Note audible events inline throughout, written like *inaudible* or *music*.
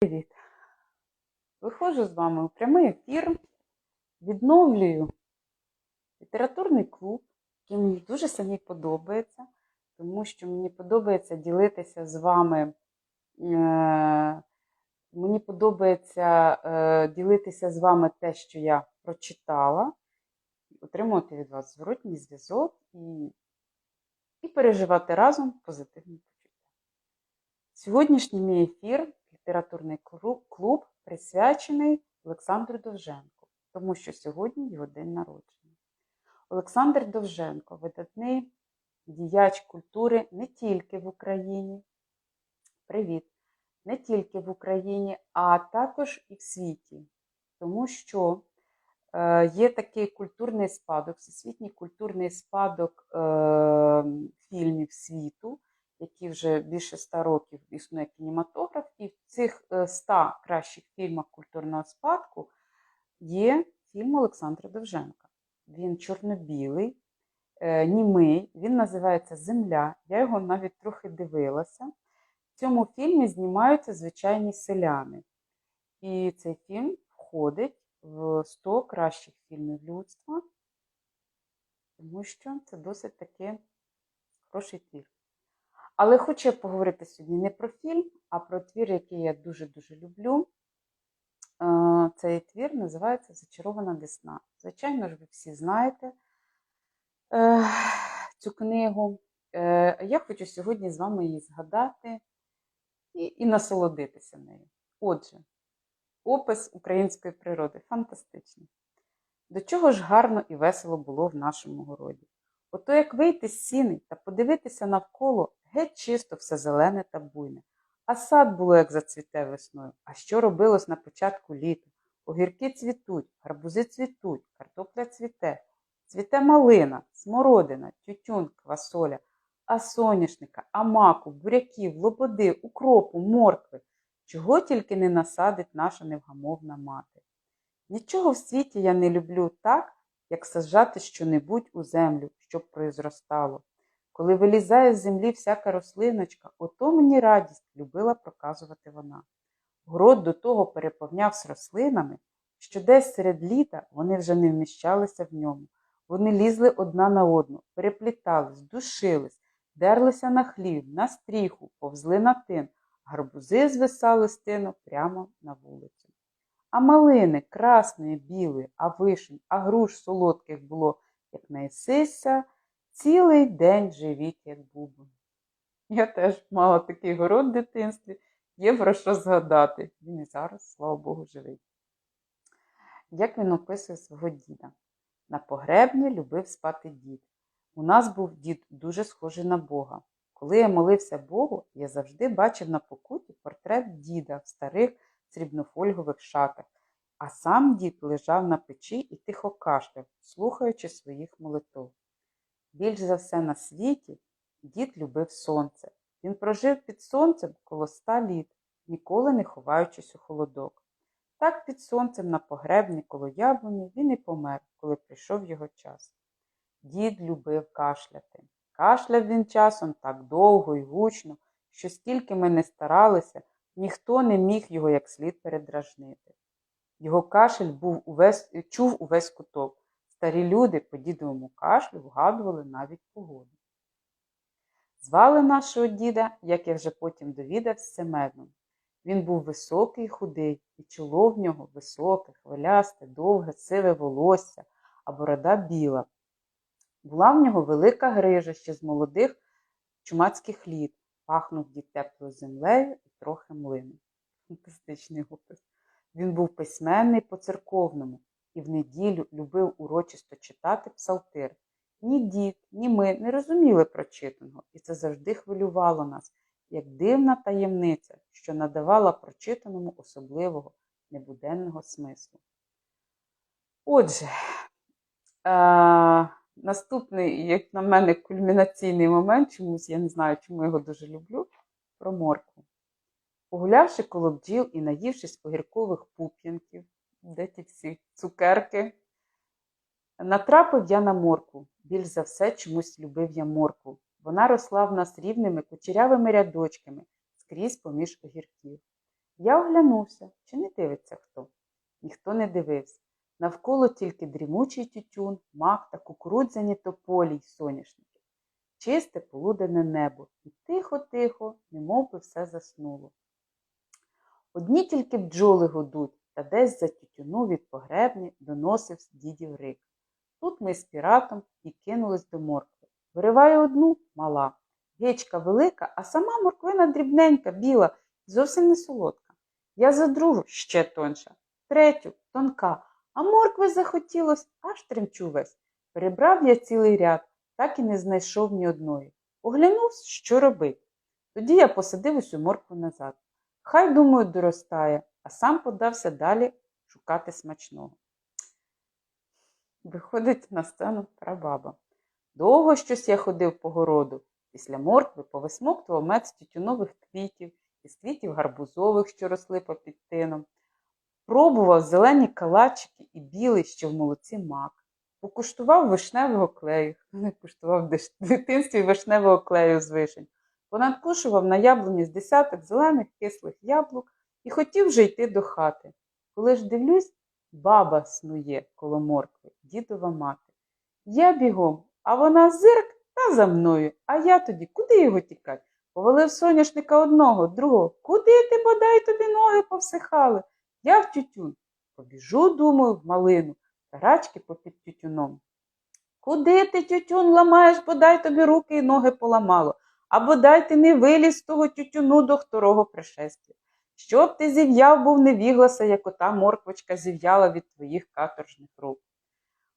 Привіт! Виходжу з вами у прямий ефір, відновлюю літературний клуб, який мені дуже самі подобається, тому що мені подобається ділитися з вами. е, Мені подобається е, ділитися з вами те, що я прочитала, отримувати від вас зворотній зв'язок і, і переживати разом позитивні почуття. Сьогоднішній мій ефір, літературний клуб, присвячений Олександру Довженку, тому що сьогодні його день народження. Олександр Довженко видатний діяч культури не тільки в Україні. Привіт! Не тільки в Україні, а також і в світі. Тому що е, є такий культурний спадок, всесвітній культурний спадок е, фільмів світу, які вже більше ста років існує кінематограф, цих е, ста кращих фільмах культурного спадку є фільм Олександра Довженка. Він чорно-білий, е, німий, він називається Земля. Я його навіть трохи дивилася. В цьому фільмі знімаються звичайні селяни. І цей фільм входить в 100 кращих фільмів людства, тому що це досить таки хороший твір. Але хочу я поговорити сьогодні не про фільм, а про твір, який я дуже-дуже люблю. Е, Цей твір називається Зачарована Десна. Звичайно ж, ви всі знаєте е, цю книгу. Е, Я хочу сьогодні з вами її згадати і, і насолодитися нею. Отже, опис української природи фантастичний. До чого ж гарно і весело було в нашому городі. Ото як вийти з сіни та подивитися навколо, геть чисто все зелене та буйне. А сад було, як зацвіте весною. А що робилось на початку літа? Огірки цвітуть, гарбузи цвітуть, картопля цвіте, цвіте малина, смородина, тютюн, квасоля, а соняшника, а маку, буряків, лободи, укропу, моркви. Чого тільки не насадить наша невгамовна мати. Нічого в світі я не люблю так, як саджати щонебудь у землю, щоб произростало. Коли вилізає з землі всяка рослиночка, ото мені радість любила проказувати вона. Город до того переповнявся рослинами, що десь серед літа вони вже не вміщалися в ньому. Вони лізли одна на одну, переплітались, душились, дерлися на хлів, на стріху, повзли на тин, гарбузи звисали з тину прямо на вулицю. А малини красної, білої, а вишень, а груш солодких було, як наїсися, цілий день живіть, як бубон. Я теж мала такий город в дитинстві, є про що згадати. Він і зараз, слава Богу, живий. Як він описує свого діда? На погребні любив спати дід. У нас був дід дуже схожий на Бога. Коли я молився Богу, я завжди бачив на покуті портрет діда в старих срібнофольгових шатах, а сам дід лежав на печі і тихо кашляв, слухаючи своїх молитв. Більш за все на світі дід любив сонце. Він прожив під сонцем коло ста літ, ніколи не ховаючись у холодок. Так під сонцем на погребні коло яблуні він і помер, коли прийшов його час. Дід любив кашляти. Кашляв він часом так довго і гучно, що стільки ми не старалися, ніхто не міг його як слід передражнити. Його кашель був увесь, чув увесь куток. Старі люди по дідовому кашлю вгадували навіть погоду. Звали нашого діда, як я вже потім довідався, Семеном. Він був високий і худий, і чоло в нього високе, хвилясте, довге, сиве волосся, а борода біла. Була в нього велика грижа ще з молодих чумацьких літ, пахнув дід теплою землею і трохи млином. Фантастичний опис. Він був письменний по-церковному і в неділю любив урочисто читати псалтир. Ні дід, ні ми не розуміли прочитаного, і це завжди хвилювало нас, як дивна таємниця, що надавала прочитаному особливого небуденного смислу. Отже, е- наступний, як на мене, кульмінаційний момент, чомусь я не знаю, чому його дуже люблю, про моркву. Погулявши коло бджіл і наївшись огіркових пуп'янків, де ті всі цукерки, натрапив я на моркву. Більш за все чомусь любив я моркву. Вона росла в нас рівними кучерявими рядочками скрізь поміж огірків. Я оглянувся, чи не дивиться хто. Ніхто не дивився. Навколо тільки дрімучий тютюн, мак та кукурудзяні тополі й соняшники. Чисте полуденне небо, і тихо-тихо, немов би все заснуло. Одні тільки бджоли гудуть, та десь за тютюну від погребні доносив дідів рик. Тут ми з піратом і кинулись до моркви. Вириваю одну мала, гечка велика, а сама морквина дрібненька, біла, зовсім не солодка. Я за другу ще тонша, третю тонка, а моркви захотілось, аж тремчу весь. Перебрав я цілий ряд, так і не знайшов ні одної. Оглянувся, що робити. Тоді я посадив усю моркву назад. Хай, думаю, доростає, а сам подався далі шукати смачного. Виходить на сцену прабаба. Довго щось я ходив по городу. Після моркви повисмоктував мед з тютюнових квітів, із квітів гарбузових, що росли попід тином. Пробував зелені калачики і білий, що в молоці мак. Покуштував вишневого клею. *laughs* Не куштував в дитинстві вишневого клею з вишень. Понадкушував на яблуні з десяток зелених кислих яблук і хотів вже йти до хати. Коли ж дивлюсь, баба снує коло моркви, дідова мати. Я бігом, а вона зирк та за мною. А я тоді куди його тікать? Повалив соняшника одного, другого. Куди ти, бодай тобі ноги повсихали? Я в тютюн. Побіжу, думаю, в малину, тарачки попід тютюном. Куди ти тютюн ламаєш, бодай тобі руки і ноги поламало, а бодай ти не виліз з того тютюну до второго пришестя. Щоб ти зів'яв був невігласа, як ота морквочка зів'яла від твоїх каторжних рук.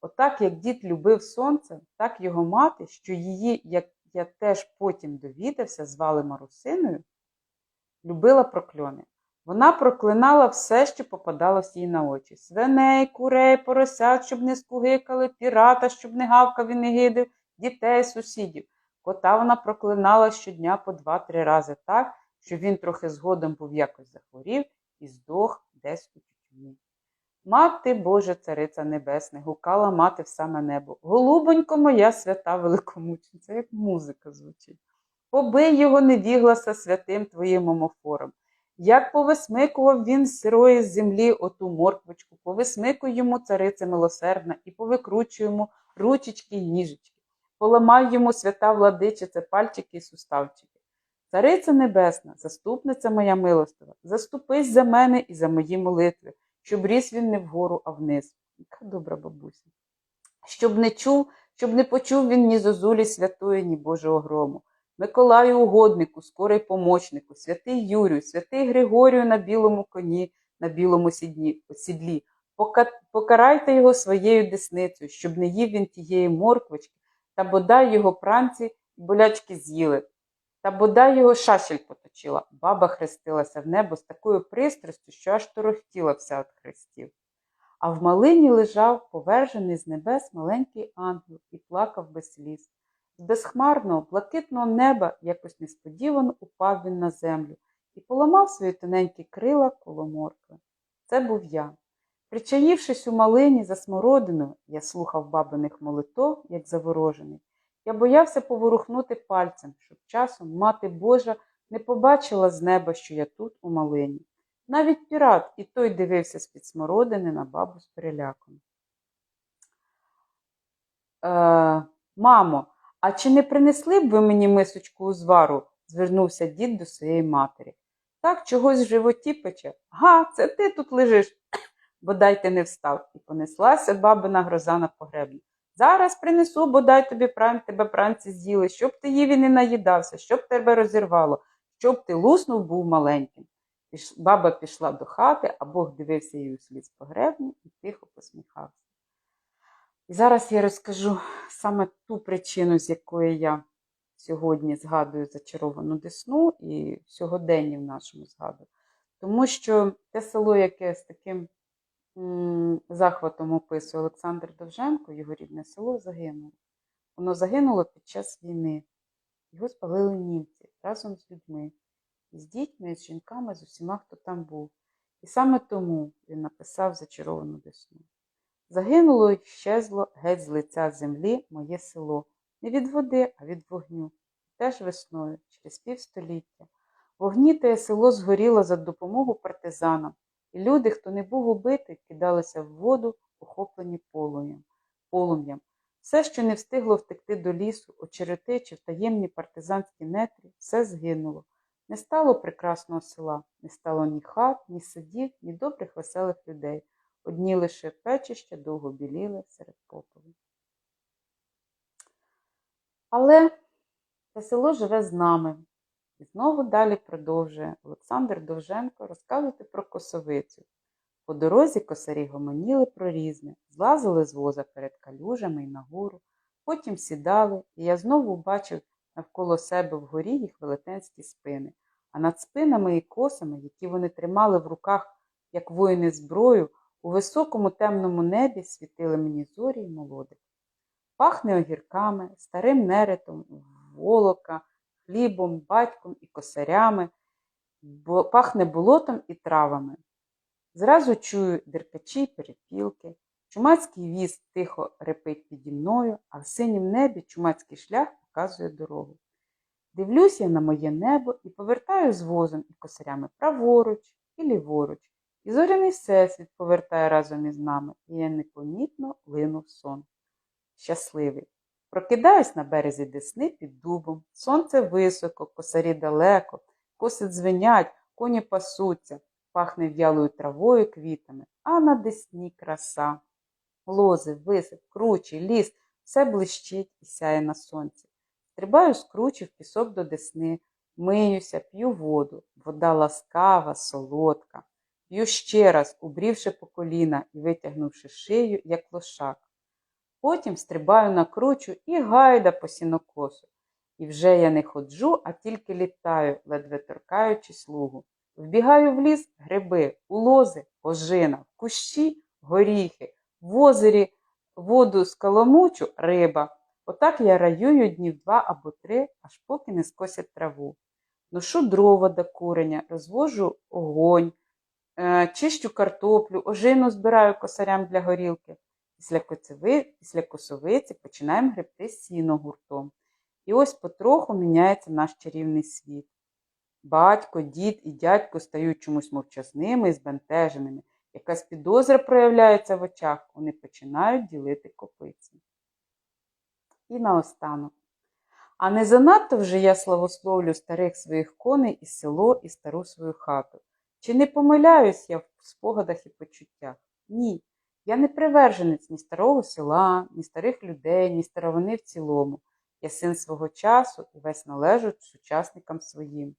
Отак, як дід любив сонце, так його мати, що її, як я теж потім довідався, звали Марусиною, любила прокльони. Вона проклинала все, що попадалось їй на очі: свиней, курей, поросят, щоб не скугикали, пірата, щоб не гавкав і не гидив, дітей, сусідів. Кота вона проклинала щодня по два-три рази так, що він трохи згодом був якось захворів і здох десь у тютюні. Мати Божа цариця небесна, гукала мати в саме небо. Голубонько моя свята великомучниця, як музика звучить. Побий його невігласа святим твоїм омофором. Як повисмикував він з сирої землі оту морквочку, повисмикуй йому цариця милосердна і повикручуй йому ручечки й ніжечки. Поламай йому свята владичице пальчики і суставчики. Цариця небесна, заступниця моя милостива, заступись за мене і за мої молитви, щоб ріс він не вгору, а вниз. Яка добра бабуся. Щоб не чув, щоб не почув він ні зозулі святої, ні Божого грому. Миколаю угоднику, скорий помочнику, святий Юрію, святий Григорію на білому коні, на білому сідні, сідлі. Покарайте його своєю десницею, щоб не їв він тієї морквочки, та бодай його пранці і болячки з'їли. Та бодай його шашель поточила. Баба хрестилася в небо з такою пристрастю, що аж торохтіла вся від хрестів. А в малині лежав повержений з небес маленький ангел і плакав без сліз. З безхмарного, блакитного неба якось несподівано упав він на землю і поламав свої тоненькі крила коло моркви. Це був я. Причаївшись у малині за смородиною, я слухав бабиних молитов, як заворожений. Я боявся поворухнути пальцем, щоб часом мати Божа не побачила з неба, що я тут у малині. Навіть пірат і той дивився з-під смородини на бабу з переляком. Е, мамо, а чи не принесли б ви мені мисочку узвару? звернувся дід до своєї матері. Так чогось в животі пече. Га, це ти тут лежиш. *coughs* Бодай ти не встав. І понеслася бабина гроза на погребні. Зараз принесу, бодай тобі пран, тебе пранці з'їли, щоб ти їв і не наїдався, щоб тебе розірвало, щоб ти луснув був маленьким. Піш- Баба пішла до хати, а Бог дивився їй у слід погребні і тихо посміхався. І зараз я розкажу саме ту причину, з якої я сьогодні згадую зачаровану Десну і сьогоденні в нашому згадую. Тому що те село, яке з таким захватом описує Олександр Довженко, його рідне село, загинуло. Воно загинуло під час війни. Його спалили німці разом з людьми, з дітьми, з жінками, з усіма, хто там був. І саме тому він написав зачаровану Десну. Загинуло й щезло геть з лиця землі моє село, не від води, а від вогню, теж весною, через півстоліття. Вогніте село згоріло за допомогу партизанам, і люди, хто не був убитий, кидалися в воду, охоплені полум'ям. Все, що не встигло втекти до лісу, очерети чи в таємні партизанські нетрі, все згинуло. Не стало прекрасного села, не стало ні хат, ні садів, ні добрих веселих людей. Одні лише печища довго біліли серед попелу. Але це село живе з нами. І знову далі продовжує Олександр Довженко розказувати про косовицю. По дорозі косарі гомоніли про різне, злазили з воза перед калюжами й нагору, потім сідали, і я знову бачив навколо себе вгорі їх велетенські спини, а над спинами і косами, які вони тримали в руках, як воїни зброю, у високому темному небі світили мені зорі й молодик. Пахне огірками, старим неретом, волока, хлібом, батьком і косарями, бо пахне болотом і травами. Зразу чую деркачі й перепілки, чумацький віз тихо репить піді мною, а в синім небі чумацький шлях показує дорогу. Дивлюсь я на моє небо і повертаю з возом і косарями праворуч і ліворуч, і зоряний всесвіт повертає разом із нами, і я непомітно лину в сон. Щасливий. Прокидаюсь на березі Десни під дубом. Сонце високо, косарі далеко, коси дзвенять, коні пасуться, пахне в'ялою травою квітами, а на Десні краса. Лози, висип, кручі, ліс, все блищить і сяє на сонці. Стрибаю з кручі в пісок до Десни, миюся, п'ю воду. Вода ласкава, солодка. П'ю ще раз, убрівши по коліна і витягнувши шию, як лошак. Потім стрибаю на кручу і гайда по сінокосу. І вже я не ходжу, а тільки літаю, ледве торкаючи слугу. Вбігаю в ліс гриби, у лози ожина, в кущі горіхи, в озері воду скаламучу риба. Отак я раюю днів два або три, аж поки не скосять траву. Ношу дрова до куреня, розвожу огонь, е, чищу картоплю, ожину збираю косарям для горілки. Після, коцеви, після косовиці починаємо гребти сіно гуртом. І ось потроху міняється наш чарівний світ. Батько, дід і дядько стають чомусь мовчазними і збентеженими. Якась підозра проявляється в очах, вони починають ділити копиці. І наостанок. А не занадто вже я славословлю старих своїх коней і село, і стару свою хату. Чи не помиляюсь я в спогадах і почуттях? Ні. Я не приверженець ні старого села, ні старих людей, ні старовини в цілому. Я син свого часу і весь належу сучасникам своїм.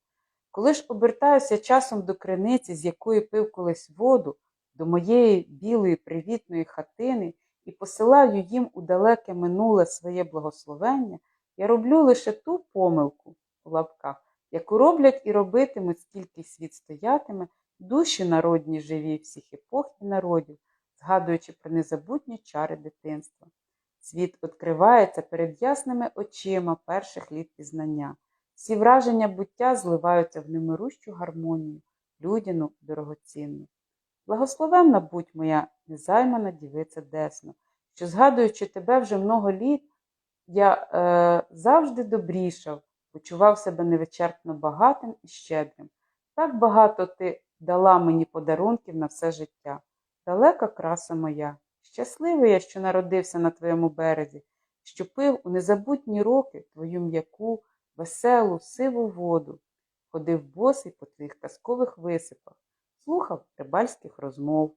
Коли ж обертаюся часом до криниці, з якої пив колись воду, до моєї білої привітної хатини і посилаю їм у далеке минуле своє благословення, я роблю лише ту помилку в лапках, яку роблять і робитимуть, скільки світ стоятиме, душі народні живі всіх епох і народів, згадуючи про незабутні чари дитинства. Світ відкривається перед ясними очима перших літ пізнання. Всі враження буття зливаються в немирущу гармонію, людяну, дорогоцінну. Благословенна будь моя незаймана дівиця Десно, що, згадуючи тебе вже много літ, я е, завжди добрішав, почував себе невичерпно багатим і щедрим. Так багато ти дала мені подарунків на все життя. Далека краса моя. Щасливий я, що народився на твоєму березі, що пив у незабутні роки твою м'яку, веселу, сиву воду, ходив босий по твоїх казкових висипах, слухав рибальських розмов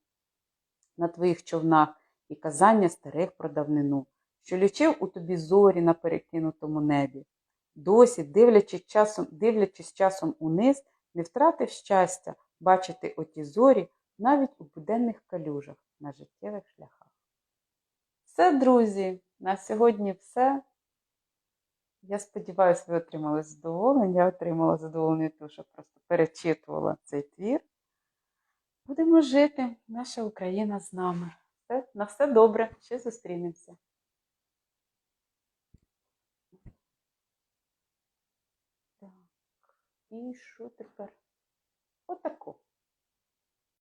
на твоїх човнах і казання старих про давнину, що лічив у тобі зорі на перекинутому небі. Досі, дивлячись часом, дивлячись часом униз, не втратив щастя бачити оті зорі навіть у буденних калюжах на життєвих шляхах. Все, друзі, на сьогодні все. Я сподіваюся, ви отримали задоволення. Я отримала задоволення, тому що просто перечитувала цей твір. Будемо жити, наша Україна з нами. Все, на все добре, ще зустрінемося. Так, і що тепер? Отако.